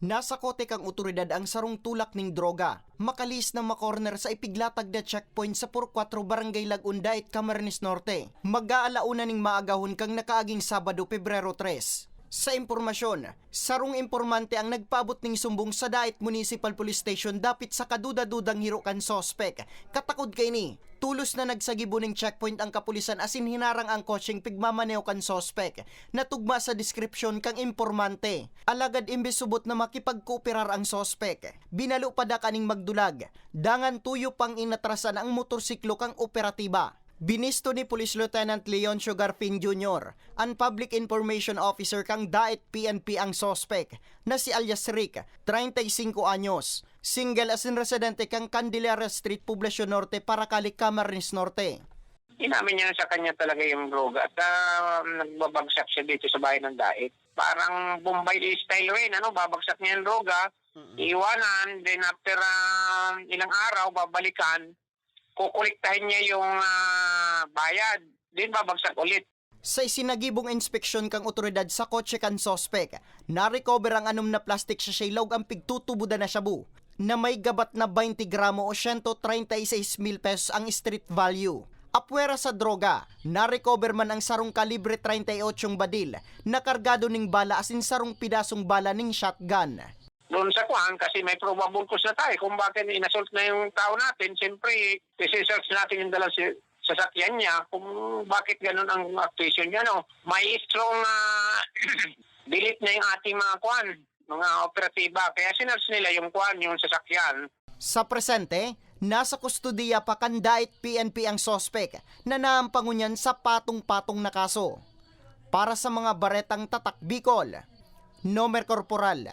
Nasa kote kang otoridad ang sarong tulak ning droga. Makalis na makorner sa ipiglatag na checkpoint sa Purquatro Barangay Lagunda at Camarines Norte. Mag-aalauna ning maagahon kang nakaaging Sabado, Pebrero 3. Sa impormasyon, sarong impormante ang nagpaabot ning sumbong sa Dait Municipal Police Station dapit sa kaduda-dudang hirukan sospek. Katakod kay ni, tulos na nagsagibo ning checkpoint ang kapulisan asin hinarang ang kotseng pigmamaneo kan sospek. Natugma sa description kang impormante. Alagad imbes subot na makipagkooperar ang sospek. Binalo pa da kaning magdulag. Dangan tuyo pang inatrasan ang motorsiklo kang operatiba. Binisto ni Police Lieutenant Leoncio Garfin Jr., ang Public Information Officer kang Daet PNP ang sospek na si alias Rick, 35 anyos. Single as in residente kang Candelaria Street, Poblacion Norte, Paracali, Camarines Norte. Inamin niya sa kanya talaga yung droga at ah, nagbabagsak siya dito sa bahay ng Daet. Parang Bombay style rin, ano, babagsak niya yung droga, iwanan, then after ah, ilang araw, babalikan, kukuliktahin niya yung ah, bayad, then babagsak ulit. Sa isinagibong inspeksyon kang otoridad sa kotse kan sospek, na-recover ang anom na plastic sa shaylog ang pigtutubuda na shabu na may gabat na 20 gramo o 136 mil pesos ang street value. Apwera sa droga, na-recover man ang sarong kalibre 38 badil na kargado ning bala asin sarong pidasong bala ning shotgun. Doon sa kuhan, kasi may probable cause na tayo kung bakit inassault na yung tao natin, siyempre, isi-search natin yung dalang si- sasakyan niya kung bakit ganun ang actuation niya. No? May strong uh, delete na yung ating mga kuhan, mga operatiba. Kaya sinerch nila yung kuhan, yung sasakyan. Sa presente, nasa kustudiya pa kandait PNP ang sospek na naampangunyan sa patong-patong na kaso. Para sa mga baretang tatak Bicol, Nomer Corporal,